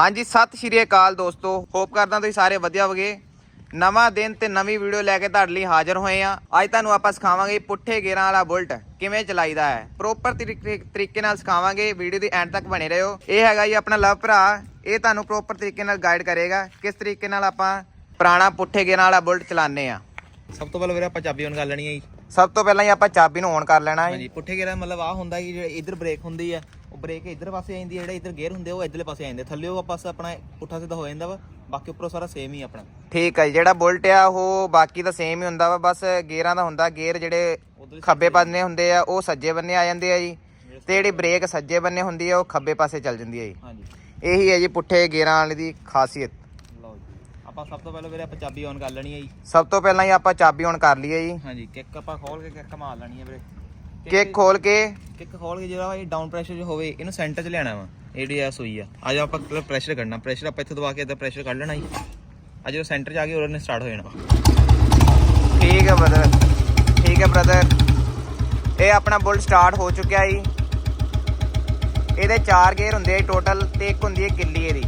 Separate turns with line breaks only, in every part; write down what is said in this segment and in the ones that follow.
ਹਾਂਜੀ, ਸਤਿ ਸ਼੍ਰੀ ਅਕਾਲ ਦੋਸਤੋ। ਹੋਪ ਕਰਦਾ ਤੁਸੀਂ ਸਾਰੇ ਵਧੀਆ ਹੋਗੇ ਨਵਾਂ ਦਿਨ ਤੇ ਨਵੀਂ ਵੀਡੀਓ ਲੈ ਕੇ ਤੁਹਾਡੇ ਲਈ ਹਾਜ਼ਰ ਹੋਏ ਆ ਅੱਜ ਤੁਹਾਨੂੰ ਆਪਾਂ ਸਿਖਾਵਾਂਗੇ ਪੁੱਠੇ ਗੇਰਾਂ ਵਾਲਾ ਬੁਲਟ ਕਿਵੇਂ ਚਲਾਈਦਾ ਹੈ। ਪ੍ਰੋਪਰ ਤਰੀਕੇ ਨਾਲ ਸਿਖਾਵਾਂਗੇ ਵੀਡੀਓ ਦੀ ਐਂਡ ਤੱਕ ਬਣੇ ਰਹੋ। ਇਹ ਹੈਗਾ ਜੀ ਆਪਣਾ ਲਵ ਭਰਾ। ਇਹ ਤੁਹਾਨੂੰ ਪ੍ਰੋਪਰ ਤਰੀਕੇ ਨਾਲ ਗਾਈਡ ਕਰੇਗਾ ਕਿਸ ਤਰੀਕੇ ਨਾਲ ਆਪਾਂ ਪੁਰਾਣਾ ਪੁੱਠੇ ਗੇਰਾਂ ਵਾਲਾ ਬੁਲਟ ਚਲਾਉਂਦੇ ਆ
ਸਭ ਤੋਂ ਪਹਿਲਾਂ ਵੀਰੇ ਆਪਾਂ ਚਾਬੀ ਔਨ ਕਰ ਲੈਣੀ ਹੈ ਜੀ।
ਸਭ ਤੋਂ ਪਹਿਲਾਂ ਹੀ ਆਪਾਂ ਚਾਬੀ ਨੂੰ ਔਨ ਕਰ ਲੈਣਾ ਹੈ
ਹਾਂਜੀ ਪੁੱਠੇ ਗੇਅਰ ਦਾ ਮਤਲਬ ਆ ਹੁੰਦਾ ਕਿ ਜਿਹੜੇ ਇਧਰ ਬ੍ਰੇਕ ਹੁੰਦੀ ਆ ਉਹ ਬ੍ਰੇਕ ਇਧਰ ਪਾਸੇ ਆ ਜਾਂਦੀ ਹੈ ਜਿਹੜੇ ਇਧਰ ਗੇਅਰ ਹੁੰਦੇ ਆ, ਉਹ ਇਧਰਲੇ ਪਾਸੇ ਆ ਜਾਂਦੇ ਥੱਲੇ ਉਹ ਪਾਸੇ ਆਪਣਾ ਪੁੱਠਾ ਸਿੱਧਾ ਹੋ ਜਾਂਦਾ ਵਾ ਬਾਕੀ ਉੱਪਰੋਂ ਸਾਰਾ ਸੇਮ ਹੀ ਆਪਣਾ।
ਠੀਕ ਹੈ ਜੀ, ਜਿਹੜਾ ਬੁਲਟ ਆ ਉਹ ਬਾਕੀ ਤਾਂ ਸੇਮ ਹੀ ਹੁੰਦਾ ਵਾ ਬਸ ਗੇਅਰਾਂ ਦਾ ਹੁੰਦਾ ਗੇਅਰ ਜਿਹੜੇ ਖੱਬੇ ਬੰਨੇ ਹੁੰਦੇ ਆ ਉਹ ਸੱਜੇ ਬੰਨੇ ਆ ਜਾਂਦੇ ਆ ਜੀ। ਤੇ ਜਿਹੜੀ ਬ੍ਰੇਕ ਸੱਜੇ ਬੰਨੇ ਹੁੰਦੀ ਆ ਉਹ ਖੱਬੇ ਪਾਸੇ ਚੱਲ ਜਾਂਦੀ ਹੈ ਜੀ।
ਹਾਂਜੀ।
ਇਹੀ ਹੈ ਜੀ ਪੁੱਠੇ ਗੇਅਰਾਂ ਵਾਲੀ ਦੀ ਖਾਸੀਅਤ।
ਆਪਾਂ ਸਭ ਤੋਂ ਪਹਿਲਾਂ ਵੀਰੇ ਆਪਾਂ ਚਾਬੀ ਔਨ ਕਰ ਲੈਣੀ ਹੈ ਜੀ।
ਸਭ ਤੋਂ ਪਹਿਲਾਂ ਹੀ ਆਪਾਂ ਚਾਬੀ ਔਨ ਕਰ ਲਈਏ ਜੀ।
ਹਾਂਜੀ ਕਿੱਕ ਆਪਾਂ ਖੋਲ ਕੇ ਕਿੱਕ ਮਾਰ ਲੈਣੀ ਹੈ ਵੀਰੇ।
ਕਿੱਕ ਖੋਲ ਕੇ।
ਕਿੱਕ ਖੋਲ ਕੇ ਜਿਹੜਾ ਇਹ ਡਾਊਨ ਪ੍ਰੈਸ਼ਰ ਜੋ ਹੋਵੇ ਇਹਨੂੰ ਸੈਂਟਰ 'ਚ ਲਿਆਣਾ ਵਾ ਜਿਹੜੀ ਆ ਸੂਈ ਆ। ਆ ਜਾ ਆਪਾਂ ਪ੍ਰੈਸ਼ਰ ਕੱਢਣਾ। ਪ੍ਰੈਸ਼ਰ ਆਪਾਂ ਇੱਥੇ ਦਬਾ ਕੇ ਇੱਧਰ ਪ੍ਰੈਸ਼ਰ ਕੱਢ ਲੈਣਾ ਜੀ। ਆ ਜਦੋਂ ਸੈਂਟਰ 'ਚ ਆ ਗਈ ਉਹਨੇ ਸਟਾਰਟ ਹੋ ਜਾਣਾ
ਠੀਕ ਹੈ ਬ੍ਰਦਰ ਠੀਕ ਹੈ ਬ੍ਰਦਰ ਇਹ ਆਪਣਾ ਬੁਲਟ ਸਟਾਰਟ ਹੋ ਚੁੱਕਿਆ ਜੀ। ਇਹਦੇ ਚਾਰ ਗੇਅਰ ਹੁੰਦੇ ਆ ਟੋਟਲ ਤੇ ਇੱਕ ਹੁੰਦੀ ਹੈ ਕਿੱਲੀ ਇਹਦੀ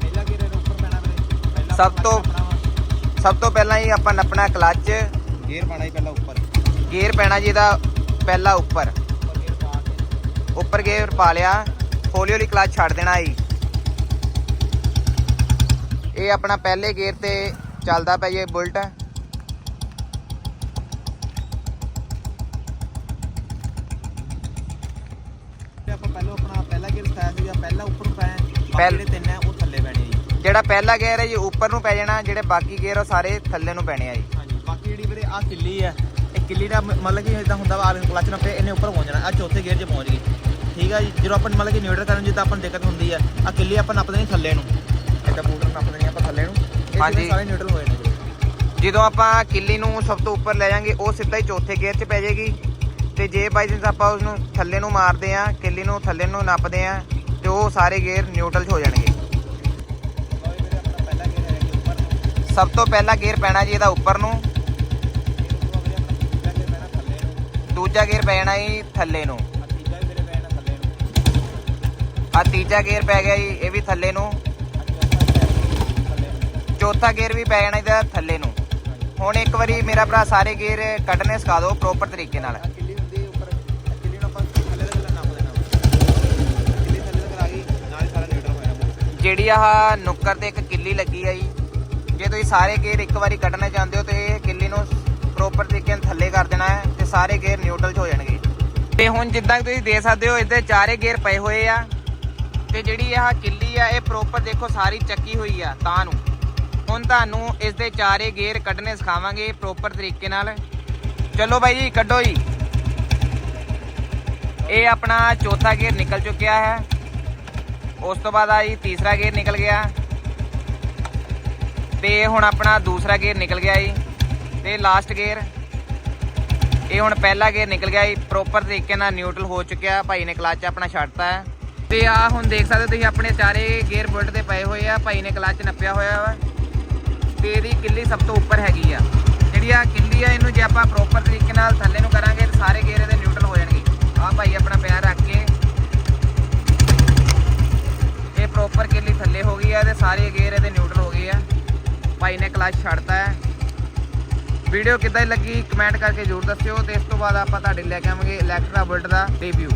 ਪਹਿਲਾ ਗੇਅਰ ਇਹਦੇ ਉੱਪਰ ਪੈਣਾ ਵੀਰੇ ਪਹਿਲਾ
ਸਭ ਤੋਂ- ਸਭ ਤੋਂ ਪਹਿਲਾਂ ਹੀ ਆਪਾਂ ਨੱਪਣਾ ਕਲੱਚ।
ਗੇਅਰ ਪਾਣਾ ਹੀ ਪਹਿਲਾਂ ਉੱਪਰ।
ਗੇਅਰ ਪੈਣਾ ਜੀ ਇਹਦਾ ਪਹਿਲਾ ਉੱਪਰ।
ਉੱਪਰ ਗੇਅਰ ਪਾ
ਲਿਆ। ਹੌਲੀ ਹੌਲੀ ਕਲੱਚ ਛੱਡ ਦੇਣਾ ਜੀ। ਇਹ ਆਪਣਾ ਪਹਿਲੇ ਗੇਅਰ ਤੇ ਚੱਲਦਾ ਪਿਆ ਇਹ ਬੁਲਟ।
ਆਪਾਂ ਪਹਿਲਾਂ ਆਪਣਾ ਪਹਿਲਾ ਗੇਅਰ ਸਿਖਾਇਆ ਸੀਗਾ ਪਹਿਲਾ ਉੱਪਰ ਬਾਕੀ
ਪਹਿਲ-
ਤਿੰਨ
ਜਿਹੜਾ ਪਹਿਲਾ ਗੇਅਰ ਹੈ ਜੀ ਉੱਪਰ ਨੂੰ ਪੈ ਜਾਣਾ ਜਿਹੜੇ ਬਾਕੀ ਗੇਅਰ ਉਹ ਸਾਰੇ ਥੱਲੇ ਨੂੰ ਪੈਣੇ ਆ ਜੀ।
ਹਾਂਜੀ ਬਾਕੀ ਜਿਹੜੀ ਵੀਰੇ ਆ ਕਿੱਲੀ ਹੈ ਇਹ ਕਿੱਲੀ ਦਾ ਮਤਲਬ ਕਿ ਇਦਾਂ ਹੁੰਦਾ ਵਾ ਕਲਚ ਨਾਲ ਇਹਨੇ ਉੱਪਰ ਪਹੁੰਚ ਜਾਣਾ ਆ ਚੌਥੇ ਗੇਅਰ 'ਚ ਪਹੁੰਚ ਗਈ ਠੀਕ ਆ ਜੀ ਜਦੋਂ ਆਪਾਂ ਮਤਲਬ ਕਿ ਨਿਊਟਰਲ ਕਰਨ ਜਿੱਦਾਂ ਆਪਾਂ ਨੂੰ ਦਿੱਕਤ ਹੁੰਦੀ ਆ ਆ ਕਿੱਲੀ ਆਪਾਂ ਨੱਪਦੇ ਨਹੀਂ ਥੱਲੇ ਨੂੰ। ਇਦਾਂ ਬੂਟਰ ਨੱਪਦੇ ਨਹੀਂ ਆਪਾਂ ਥੱਲੇ ਨੂੰ।
ਹਾਂਜੀ।
ਸਾਰੇ
ਜਦੋਂ ਆਪਾਂ ਕਿੱਲੀ ਨੂੰ ਸਭ ਤੋਂ ਉੱਪਰ ਲੈ ਜਾਾਂਗੇ ਉਹ ਸਿੱਧਾ ਹੀ ਚੌਥੇ ਗੇਅਰ 'ਚ ਪੈ ਜਾਏਗੀ। ਤੇ ਜੇ ਬਾਈ ਚਾਂਸ ਆਪਾਂ ਉਸ ਨੂੰ ਥੱਲੇ ਨੂੰ ਮਾਰਦੇ ਆ ਕਿੱਲੀ ਨੂੰ ਥੱਲੇ ਨੂੰ ਨੱਪਦੇ ਆ ਤੇ ਉਹ ਸਾਰੇ ਗੇਅਰ ਨਿਊਟਰਲ ਹੋ ਜਾਣਗੇ
ਲਓ ਜੀ ਵੀਰੇ ਆਪਣਾ ਪਹਿਲਾ ਗੇਅਰ ਹੈ ਜੀ ਉੱਪਰ ਨੂੰ
ਸਭ ਤੋਂ ਪਹਿਲਾ ਗੇਅਰ ਪੈਣਾ ਜੀ ਇਹਦਾ ਉੱਪਰ ਨੂੰ।
ਦੂਜਾ ਗੇਅਰ ਪੈਣਾ
ਪੈ ਜਾਣਾ ਜੀ ਥੱਲੇ ਨੂੰ।
ਆ ਤੀਜਾ
ਗੇਅਰ ਪੈ ਗਿਆ ਜੀ, ਇਹ ਵੀ ਥੱਲੇ ਨੂੰ।
ਚੌਥਾ ਗੇਅਰ
ਵੀ ਪੈ ਜਾਣਾ ਇਹਦਾ ਥੱਲੇ ਨੂੰ। ਹੁਣ ਇੱਕ ਵਾਰੀ ਮੇਰਾ ਭਰਾ ਸਾਰੇ ਗੇਅਰ ਕੱਢਣੇ ਸਿਖਾ ਦਿਓ ਪ੍ਰੋਪਰ ਤਰੀਕੇ ਨਾਲ। ਜਿਹੜੀ ਆਹ ਨੁੱਕਰ ਤੇ ਇੱਕ ਕਿੱਲੀ ਲੱਗੀ ਆ ਜੀ। ਜੇ ਤੁਸੀਂ ਸਾਰੇ ਗੇਅਰ ਇੱਕ ਵਾਰੀ ਕੱਢਣਾ ਚਾਹੁੰਦੇ ਹੋ ਤੇ ਇਹ ਕਿੱਲੀ ਨੂੰ ਪ੍ਰੋਪਰ ਤਰੀਕੇ ਨਾਲ ਥੱਲੇ ਕਰ ਦੇਣਾ ਹੈ ਤੇ ਸਾਰੇ ਗੇਅਰ ਨਿਊਟਰਲ 'ਚ ਹੋ ਜਾਣਗੇ। ਤੇ ਹੁਣ ਜਿੱਦਾਂ ਤੁਸੀਂ ਦੇਖ ਸਕਦੇ ਹੋ ਇਹਦੇ ਚਾਰੇ ਗੇਅਰ ਪਏ ਹੋਏ ਆ ਤੇ ਜਿਹੜੀ ਆਹ ਕਿੱਲੀ ਆ, ਇਹ ਪ੍ਰੋਪਰ ਦੇਖੋ ਸਾਰੀ ਚੱਕੀ ਹੋਈ ਆ ਤਾਂ ਨੂੰ। ਹੁਣ ਤੁਹਾਨੂੰ ਇਸ ਦੇ ਚਾਰੇ ਗੇਅਰ ਕੱਢਣੇ ਸਿਖਾਵਾਂਗੇ ਪ੍ਰੋਪਰ ਤਰੀਕੇ ਨਾਲ। ਚਲੋ ਬਾਈ ਜੀ, ਕੱਢੋ ਜੀ। ਇਹ ਆਪਣਾ ਚੌਥਾ ਗੇਅਰ ਨਿਕਲ ਚੁੱਕਿਆ ਹੈ। ਉਸ ਤੋਂ ਬਾਅਦ ਆ ਜੀ ਤੀਸਰਾ ਗੇਅਰ ਨਿਕਲ ਗਿਆ। ਤੇ ਹੁਣ ਆਪਣਾ ਦੂਸਰਾ ਗੇਅਰ ਨਿਕਲ ਗਿਆ ਜੀ ਤੇ ਲਾਸਟ ਗੇਅਰ। ਇਹ ਹੁਣ ਪਹਿਲਾ ਗੇਅਰ ਨਿਕਲ ਗਿਆ ਜੀ ਪ੍ਰੋਪਰ ਤਰੀਕੇ ਨਾਲ ਨਿਊਟਰਲ ਹੋ ਚੁੱਕਿਆ, ਭਾਈ ਨੇ ਕਲੱਚ ਆਪਣਾ ਛੱਡਤਾ ਹੈ। ਤੇ ਆ ਹੁਣ ਦੇਖ ਸਕਦੇ ਹੋ ਤੁਸੀਂ ਆਪਣੇ ਚਾਰੇ ਗੇਅਰ ਬੁਲਟ ਤੇ ਪਏ ਹੋਏ ਆ, ਭਾਈ ਨੇ ਕਲੱਚ ਨੱਪਿਆ ਹੋਇਆ ਵਾ। ਤੇ ਇਹਦੀ ਕਿੱਲੀ ਸਭ ਤੋਂ ਉੱਪਰ ਹੈਗੀ ਆ। ਜਿਹੜੀ ਆ ਕਿੱਲੀ ਆ, ਇਹਨੂੰ ਜੇ ਆਪਾਂ ਪ੍ਰੋਪਰ ਤਰੀਕੇ ਨਾਲ ਥੱਲੇ ਨੂੰ ਕਰਾਂਗੇ, ਤਾਂ ਸਾਰੇ ਗੇਅਰ ਇਹਦੇ ਨਿਊਟਰਲ ਹੋ ਜਾਣਗੇ। ਆ ਭਾਈ ਆਪਣਾ ਪੈਰ ਰੱਖ ਕੇ। ਇਹ ਪ੍ਰੋਪਰ ਕਿੱਲੀ ਥੱਲੇ ਹੋ ਗਈ ਆ ਤੇ ਸਾਰੇ ਗੇਅਰ ਇਹਦੇ ਨਿਊਟਰਲ ਹੋ ਗਏ ਆ। ਭਾਈ ਨੇ ਕਲਚ ਛੱਡਤਾ ਹੈ। ਵੀਡੀਓ ਕਿੱਦਾਂ ਦੀ ਲੱਗੀ ਕਮੈਂਟ ਕਰਕੇ ਜ਼ਰੂਰ ਦੱਸਿਓ ਤੇ ਇਸ ਤੋਂ ਬਾਅਦ ਆਪਾਂ ਤੁਹਾਡੇ ਲੈ ਕੇ ਆਵਾਂਗੇ ਇਲੈਕਟਰਾ ਬੁਲਟ ਦਾ ਰਿਵਿਊ